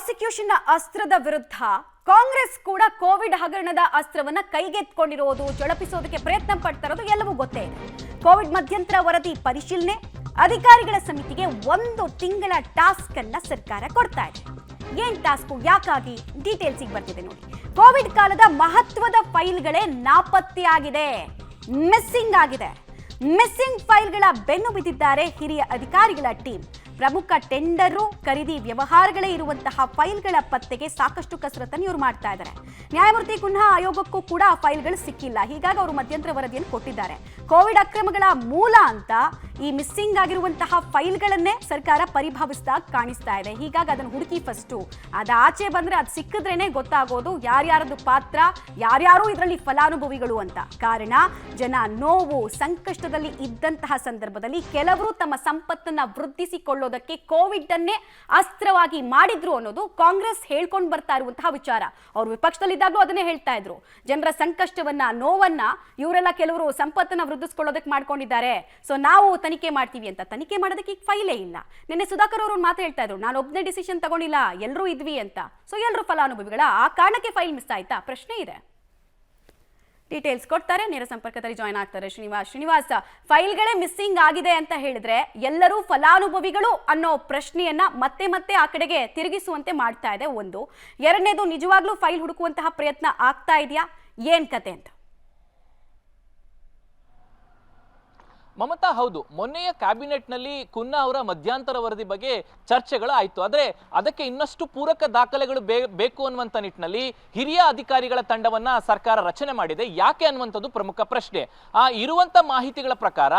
ಪ್ರಾಸಿಕ್ಯೂಷನ್ನ ಅಸ್ತ್ರದ ವಿರುದ್ಧ ಕಾಂಗ್ರೆಸ್ ಕೂಡ ಕೋವಿಡ್ ಹಗರಣದ ಅಸ್ತ್ರವನ್ನ ಕೈಗೆತ್ಕೊಂಡಿರೋದು ಜಳಪಿಸೋದಕ್ಕೆ ಪ್ರಯತ್ನ ಪಡ್ತಾ ಇರೋದು ಎಲ್ಲವೂ ಗೊತ್ತೇ ಕೋವಿಡ್ ಮಧ್ಯಂತರ ವರದಿ ಪರಿಶೀಲನೆ, ಅಧಿಕಾರಿಗಳ ಸಮಿತಿಗೆ ಒಂದು ತಿಂಗಳ ಟಾಸ್ಕ್ ಅನ್ನ ಸರ್ಕಾರ ಕೊಡ್ತಾ ಇದೆ. ಏನ್ ಟಾಸ್ಕ್, ಯಾಕಾಗಿ? ಡೀಟೇಲ್ಸ್ ಬರ್ತಿದೆ ನೋಡಿ. ಕೋವಿಡ್ ಕಾಲದ ಮಹತ್ವದ ಫೈಲ್ಗಳೇ ನಾಪತ್ತೆಯಾಗಿದೆ ಮಿಸ್ಸಿಂಗ್ ಆಗಿದೆ. ಮಿಸ್ಸಿಂಗ್ ಫೈಲ್ಗಳ ಬೆನ್ನು ಬಿದ್ದಿದ್ದಾರೆ ಹಿರಿಯ ಅಧಿಕಾರಿಗಳ ಟೀಮ್. ಪ್ರಮುಖ ಟೆಂಡರು ಖರೀದಿ ವ್ಯವಹಾರಗಳೇ ಇರುವಂತಹ ಫೈಲ್ಗಳ ಪತ್ತೆಗೆ ಸಾಕಷ್ಟು ಕಸರತ್ತನ್ನು ಇವರು ಮಾಡ್ತಾ ಇದ್ದಾರೆ ನ್ಯಾಯಮೂರ್ತಿ ಕುನ್ಹಾ ಆಯೋಗಕ್ಕೂ ಕೂಡ ಫೈಲ್ಗಳು ಸಿಕ್ಕಿಲ್ಲ. ಹೀಗಾಗಿ ಅವರು ಮಧ್ಯಂತರ ವರದಿಯನ್ನು ಕೊಟ್ಟಿದ್ದಾರೆ. ಕೋವಿಡ್ ಅಕ್ರಮಗಳ ಮೂಲ ಅಂತ ಈ ಮಿಸ್ಸಿಂಗ್ ಆಗಿರುವಂತಹ ಫೈಲ್ಗಳನ್ನೇ ಸರ್ಕಾರ ಪರಿಭಾವಿಸ್ತಾ ಕಾಣಿಸ್ತಾ ಇದೆ. ಹೀಗಾಗಿ ಅದನ್ನು ಹುಡುಕಿ ಫಸ್ಟು ಅದು ಆಚೆ ಬಂದ್ರೆ ಅದು ಸಿಕ್ಕಿದ್ರೇನೆ ಗೊತ್ತಾಗೋದು ಯಾರ್ಯಾರದು ಪಾತ್ರ, ಯಾರ್ಯಾರು ಇದರಲ್ಲಿ ಫಲಾನುಭವಿಗಳು ಅಂತ. ಕಾರಣ, ಜನ ನೋವು, ಸಂಕಷ್ಟದಲ್ಲಿ ಇದ್ದಂತಹ ಸಂದರ್ಭದಲ್ಲಿ ಕೆಲವರು ತಮ್ಮ ಸಂಪತ್ತನ್ನ ವೃದ್ಧಿಸಿಕೊಳ್ಳೋದಕ್ಕೆ ಕೋವಿಡ್ ಅನ್ನೇ ಅಸ್ತ್ರವಾಗಿ ಮಾಡಿದ್ರು ಅನ್ನೋದು ಕಾಂಗ್ರೆಸ್ ಹೇಳ್ಕೊಂಡು ಬರ್ತಾ ಇರುವಂತಹ ವಿಚಾರ. ಅವರು ವಿಪಕ್ಷದಲ್ಲಿದ್ದಾಗಲೂ ಅದನ್ನೇ ಹೇಳ್ತಾ ಇದ್ರು. ಜನರ ಸಂಕಷ್ಟವನ್ನ, ನೋವನ್ನ ಇವರೆಲ್ಲ ಕೆಲವರು ಸಂಪತ್ತನ್ನ ವೃದ್ಧಿಸ್ಕೊಳ್ಳೋದಕ್ಕೆ ಮಾಡ್ಕೊಂಡಿದ್ದಾರೆ. ಸೊ ನಾವು ತನಿಖೆ ಮಾಡ್ತೀವಿ ಅಂತ. ತನಿಖೆ ಮಾಡೋದಕ್ಕೆ ಈಗ ಫೈಲೇ ಇಲ್ಲ. ನಿನ್ನೆ ಸುಧಾಕರ್ ಅವರು ಮಾತು ಹೇಳ್ತಾ ಇದ್ರು, ನಾನು ಒಬ್ಬನೇ ಡಿಸಿಷನ್ ತಗೊಂಡಿಲ್ಲ ಎಲ್ಲರೂ ಇದ್ವಿ ಅಂತ. ಸೊ ಎಲ್ಲರೂ ಫಲಾನುಭವಿಗಳ ಆ ಕಾರಣಕ್ಕೆ ಫೈಲ್ ಮಿಸ್ ಆಯ್ತಾ? ಪ್ರಶ್ನೆ ಇದೆ. ಡೀಟೇಲ್ಸ್ ಕೊಡ್ತಾರೆ, ನೇರ ಸಂಪರ್ಕದಲ್ಲಿ ಜಾಯ್ನ್ ಆಗ್ತಾರೆ ಶ್ರೀನಿವಾಸ್. ಶ್ರೀನಿವಾಸ್, ಫೈಲ್ಗಳೇ ಮಿಸ್ಸಿಂಗ್ ಆಗಿದೆ ಅಂತ ಹೇಳಿದ್ರೆ ಎಲ್ಲರೂ ಫಲಾನುಭವಿಗಳು ಅನ್ನೋ ಪ್ರಶ್ನೆಯನ್ನ ಮತ್ತೆ ಮತ್ತೆ ಆ ಕಡೆಗೆ ತಿರುಗಿಸುವಂತೆ ಮಾಡ್ತಾ ಇದೆ ಒಂದು. ಎರಡನೇದು, ನಿಜವಾಗ್ಲೂ ಫೈಲ್ ಹುಡುಕುವಂತಹ ಪ್ರಯತ್ನ ಆಗ್ತಾ ಇದೆಯಾ? ಏನ್ ಕತೆ ಅಂತ. ಮಮತಾ ಹೌದು, ಮೊನ್ನೆಯ ಕ್ಯಾಬಿನೆಟ್ನಲ್ಲಿ ಕುನ್ನಾ ಅವರ ಮಧ್ಯಂತರ ವರದಿ ಬಗ್ಗೆ ಚರ್ಚೆಗಳು ಆಯ್ತು. ಆದ್ರೆ ಅದಕ್ಕೆ ಇನ್ನಷ್ಟು ಪೂರಕ ದಾಖಲೆಗಳು ಬೇಕು ಅನ್ನುವಂಥ ನಿಟ್ಟಿನಲ್ಲಿ ಹಿರಿಯ ಅಧಿಕಾರಿಗಳ ತಂಡವನ್ನ ಸರ್ಕಾರ ರಚನೆ ಮಾಡಿದೆ. ಯಾಕೆ ಅನ್ನುವಂಥದ್ದು ಪ್ರಮುಖ ಪ್ರಶ್ನೆ. ಆ, ಇರುವಂತ ಮಾಹಿತಿಗಳ ಪ್ರಕಾರ,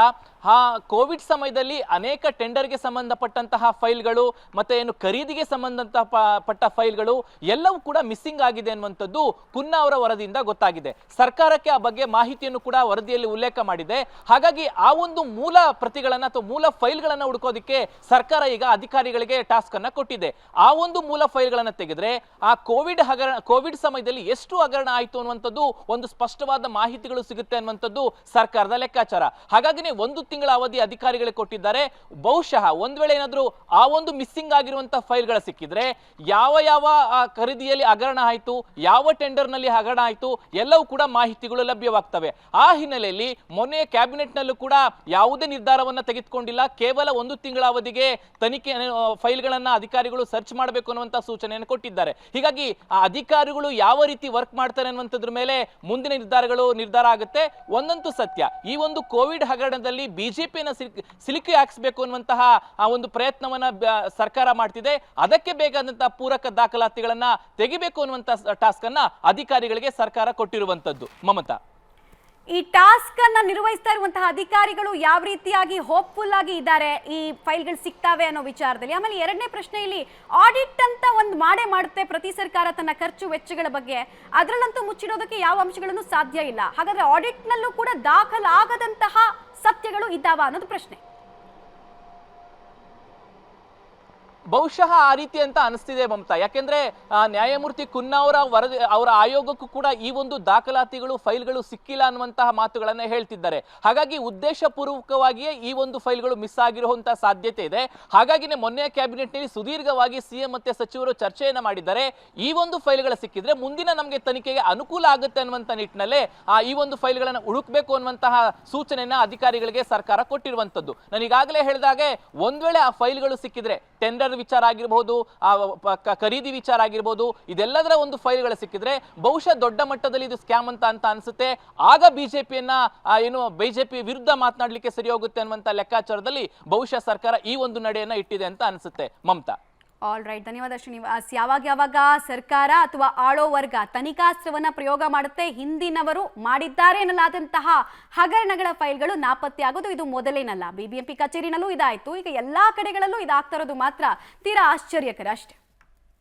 ಆ, ಕೋವಿಡ್ ಸಮಯದಲ್ಲಿ ಅನೇಕ ಟೆಂಡರ್ಗೆ ಸಂಬಂಧಪಟ್ಟಂತಹ ಫೈಲ್ಗಳು ಮತ್ತೆ ಏನು ಖರೀದಿಗೆ ಸಂಬಂಧಂತ ಪಟ್ಟ ಫೈಲ್ಗಳು ಎಲ್ಲವೂ ಕೂಡ ಮಿಸ್ಸಿಂಗ್ ಆಗಿದೆ ಅನ್ನುವಂಥದ್ದು ಕುನ್ನಾ ಅವರ ವರದಿಯಿಂದ ಗೊತ್ತಾಗಿದೆ. ಸರ್ಕಾರಕ್ಕೆ ಆ ಬಗ್ಗೆ ಮಾಹಿತಿಯನ್ನು ಕೂಡ ವರದಿಯಲ್ಲಿ ಉಲ್ಲೇಖ ಮಾಡಿದೆ. ಹಾಗಾಗಿ ಆ ಒಂದು ಮೂಲ ಪ್ರತಿಗಳನ್ನ ಅಥವಾ ಮೂಲ ಫೈಲ್ಗಳನ್ನ ಹುಡುಕೋದಕ್ಕೆ ಸರ್ಕಾರ ಈಗ ಅಧಿಕಾರಿಗಳಿಗೆ ಟಾಸ್ಕ್ ಅನ್ನ ಕೊಟ್ಟಿದೆ. ಆ ಒಂದು ಮೂಲ ಫೈಲ್ಗಳನ್ನ ತೆಗೆದ್ರೆ ಆ ಕೋವಿಡ್ ಹಗರಣ, ಕೋವಿಡ್ ಸಮಯದಲ್ಲಿ ಎಷ್ಟು ಹಗರಣ ಆಯಿತು ಅನ್ನುವಂಥದ್ದು ಒಂದು ಸ್ಪಷ್ಟವಾದ ಮಾಹಿತಿಗಳು ಸಿಗುತ್ತೆ ಅನ್ನುವಂಥದ್ದು ಸರ್ಕಾರದ ಲೆಕ್ಕಾಚಾರ. ಹಾಗಾಗಿನೇ ಒಂದು ತಿಂಗಳ ಅವಧಿ ಅಧಿಕಾರಿಗಳಿಗೆ ಕೊಟ್ಟಿದ್ದಾರೆ. ಬಹುಶಃ ಒಂದ್ ವೇಳೆ ಏನಾದರೂ ಆ ಒಂದು ಮಿಸ್ಸಿಂಗ್ ಆಗಿರುವಂತಹ ಫೈಲ್ಗಳು ಸಿಕ್ಕಿದ್ರೆ ಯಾವ ಯಾವ ಖರೀದಿಯಲ್ಲಿ ಹಗರಣ ಆಯಿತು, ಯಾವ ಟೆಂಡರ್ನಲ್ಲಿ ಹಗರಣ ಆಯಿತು, ಎಲ್ಲವೂ ಕೂಡ ಮಾಹಿತಿಗಳು ಲಭ್ಯವಾಗ್ತವೆ. ಆ ಹಿನ್ನೆಲೆಯಲ್ಲಿ ಮೊನ್ನೆ ಕ್ಯಾಬಿನೆಟ್ನಲ್ಲೂ ಕೂಡ ಯಾವುದೇ ನಿರ್ಧಾರವನ್ನ ತೆಗೆದುಕೊಂಡಿಲ್ಲ. ಕೇವಲ ಒಂದು ತಿಂಗಳ ಅವಧಿಗೆ ತನಿಖೆ ಫೈಲ್ ಫೈಲ್ಗಳನ್ನ ಅಧಿಕಾರಿಗಳು ಸರ್ಚ್ ಮಾಡಬೇಕು ಅನ್ನುವಂತ ಸೂಚನೆಯನ್ನು ಕೊಟ್ಟಿದ್ದಾರೆ. ಹೀಗಾಗಿ ಆ ಅಧಿಕಾರಿಗಳು ಯಾವ ರೀತಿ ವರ್ಕ್ ಮಾಡ್ತಾರೆ ಅನ್ನುವಂಥದ್ರ ಮೇಲೆ ಮುಂದಿನ ನಿರ್ಧಾರಗಳು ನಿರ್ಧಾರ ಆಗುತ್ತೆ. ಒಂದಂತೂ ಸತ್ಯ, ಈ ಒಂದು ಕೋವಿಡ್ ಹಗರಣದಲ್ಲಿ ಬಿಜೆಪಿಯನ್ನು ಸಿಲುಕಿ ಹಾಕಿಸ್ಬೇಕು ಅನ್ನುವಂತಹ ಆ ಒಂದು ಪ್ರಯತ್ನವನ್ನ ಸರ್ಕಾರ ಮಾಡ್ತಿದೆ. ಅದಕ್ಕೆ ಬೇಕಾದಂತಹ ಪೂರಕ ದಾಖಲಾತಿಗಳನ್ನ ತೆಗಿಬೇಕು ಅನ್ನುವಂತ ಟಾಸ್ಕ್ ಅನ್ನ ಅಧಿಕಾರಿಗಳಿಗೆ ಸರ್ಕಾರ ಕೊಟ್ಟಿರುವಂತದ್ದು ಮಮತಾ. ಈ ಟಾಸ್ಕ್ ಅನ್ನ ನಿರ್ವಹಿಸ್ತಾ ಇರುವಂತಹ ಅಧಿಕಾರಿಗಳು ಯಾವ ರೀತಿಯಾಗಿ ಹೋಪ್ಫುಲ್ ಆಗಿ ಇದ್ದಾರೆ? ಈ ಫೈಲ್ಗಳು ಸಿಗ್ತಾವೆ ಅನ್ನೋ ವಿಚಾರದಲ್ಲಿ. ಆಮೇಲೆ ಎರಡನೇ ಪ್ರಶ್ನೆ ಇಲ್ಲಿ ಆಡಿಟ್ ಅಂತ ಒಂದು ಮಾಡೇ ಮಾಡುತ್ತೆ ಪ್ರತಿ ಸರ್ಕಾರ ತನ್ನ ಖರ್ಚು ವೆಚ್ಚಗಳ ಬಗ್ಗೆ. ಅದರಲ್ಲಂತೂ ಮುಚ್ಚಿಡೋದಕ್ಕೆ ಯಾವ ಅಂಶಗಳನ್ನು ಸಾಧ್ಯ ಇಲ್ಲ. ಹಾಗಾದ್ರೆ ಆಡಿಟ್ನಲ್ಲೂ ಕೂಡ ದಾಖಲಾಗದಂತಹ ಸತ್ಯಗಳು ಇದ್ದಾವ ಅನ್ನೋದು ಪ್ರಶ್ನೆ. ಬಹುಶಃ ಆ ರೀತಿ ಅಂತ ಅನಿಸ್ತಿದೆ ಮಮತಾ. ಯಾಕೆಂದ್ರೆ ನ್ಯಾಯಮೂರ್ತಿ ಕುನ್ನಾ ಅವರ ವರದಿ, ಅವರ ಆಯೋಗಕ್ಕೂ ಕೂಡ ಈ ಒಂದು ದಾಖಲಾತಿಗಳು, ಫೈಲ್ಗಳು ಸಿಕ್ಕಿಲ್ಲ ಅನ್ನುವಂತಹ ಮಾತುಗಳನ್ನ ಹೇಳ್ತಿದ್ದಾರೆ. ಹಾಗಾಗಿ ಉದ್ದೇಶಪೂರ್ವಕವಾಗಿಯೇ ಈ ಒಂದು ಫೈಲ್ಗಳು ಮಿಸ್ ಆಗಿರುವಂತಹ ಸಾಧ್ಯತೆ ಇದೆ. ಹಾಗಾಗಿನೇ ಮೊನ್ನೆ ಕ್ಯಾಬಿನೆಟ್ನಲ್ಲಿ ಸುದೀರ್ಘವಾಗಿ ಸಿಎಂ ಮತ್ತೆ ಸಚಿವರು ಚರ್ಚೆಯನ್ನ ಮಾಡಿದ್ದಾರೆ. ಈ ಒಂದು ಫೈಲ್ಗಳ ಸಿಕ್ಕಿದ್ರೆ ಮುಂದಿನ ನಮಗೆ ತನಿಖೆಗೆ ಅನುಕೂಲ ಆಗುತ್ತೆ ಅನ್ನುವಂತ ನಿಟ್ಟಿನಲ್ಲೇ, ಆ, ಈ ಒಂದು ಫೈಲ್ಗಳನ್ನ ಹುಡುಕಬೇಕು ಅನ್ನುವಂತಹ ಸೂಚನೆಯನ್ನ ಅಧಿಕಾರಿಗಳಿಗೆ ಸರ್ಕಾರ ಕೊಟ್ಟಿರುವಂತದ್ದು ನಾನು ಈಗಾಗಲೇ ಹೇಳಿದಾಗೆ, ಒಂದ್ ವೇಳೆ ಆ ಫೈಲ್ಗಳು ಸಿಕ್ಕಿದ್ರೆ ಟೆಂಡರ್ ವಿಚಾರ ಆಗಿರಬಹುದು ಖರೀದಿ ವಿಚಾರ ಆಗಿರ್ಬೋದು, ಇದೆಲ್ಲದರ ಒಂದು ಫೈಲ್ಗಳು ಸಿಕ್ಕಿದ್ರೆ ಬಹುಶಃ ದೊಡ್ಡ ಮಟ್ಟದಲ್ಲಿ ಇದು ಸ್ಕ್ಯಾಮ್ ಅಂತ ಅಂತ ಅನ್ಸುತ್ತೆ. ಆಗ ಬಿಜೆಪಿಯನ್ನ ಏನು ಬಿಜೆಪಿ ವಿರುದ್ಧ ಮಾತನಾಡಲಿಕ್ಕೆ ಸರಿ ಹೋಗುತ್ತೆ ಅನ್ನುವಂತ ಲೆಕ್ಕಾಚಾರದಲ್ಲಿ ಬಹುಶಃ ಸರ್ಕಾರ ಈ ಒಂದು ನಡೆಯನ್ನ ಇಟ್ಟಿದೆ ಅಂತ ಅನ್ಸುತ್ತೆ. ಮಮತಾ. ಆಲ್ ರೈಟ್ ಧನ್ಯವಾದ ಶ್ರೀನಿವಾಸ್. ಯಾವಾಗ ಯಾವಾಗ ಸರ್ಕಾರ ಅಥವಾ ಆಳೋ ವರ್ಗ ತನಿಖಾಸ್ತ್ರವನ್ನು ಪ್ರಯೋಗ ಮಾಡುತ್ತೆ, ಹಿಂದಿನವರು ಮಾಡಿದ್ದಾರೆ ಎನ್ನಲಾದಂತಹ ಹಗರಣಗಳ ಫೈಲ್ಗಳು ನಾಪತ್ತೆ ಆಗೋದು ಇದು ಮೊದಲೇನಲ್ಲ. ಬಿಬಿಎಂಪಿ ಕಚೇರಿನಲ್ಲೂ ಇದಾಯಿತು. ಈಗ ಎಲ್ಲಾ ಕಡೆಗಳಲ್ಲೂ ಇದಾಗ್ತಾ ಇರೋದು ಮಾತ್ರ ತೀರಾ ಆಶ್ಚರ್ಯಕರ ಅಷ್ಟೇ.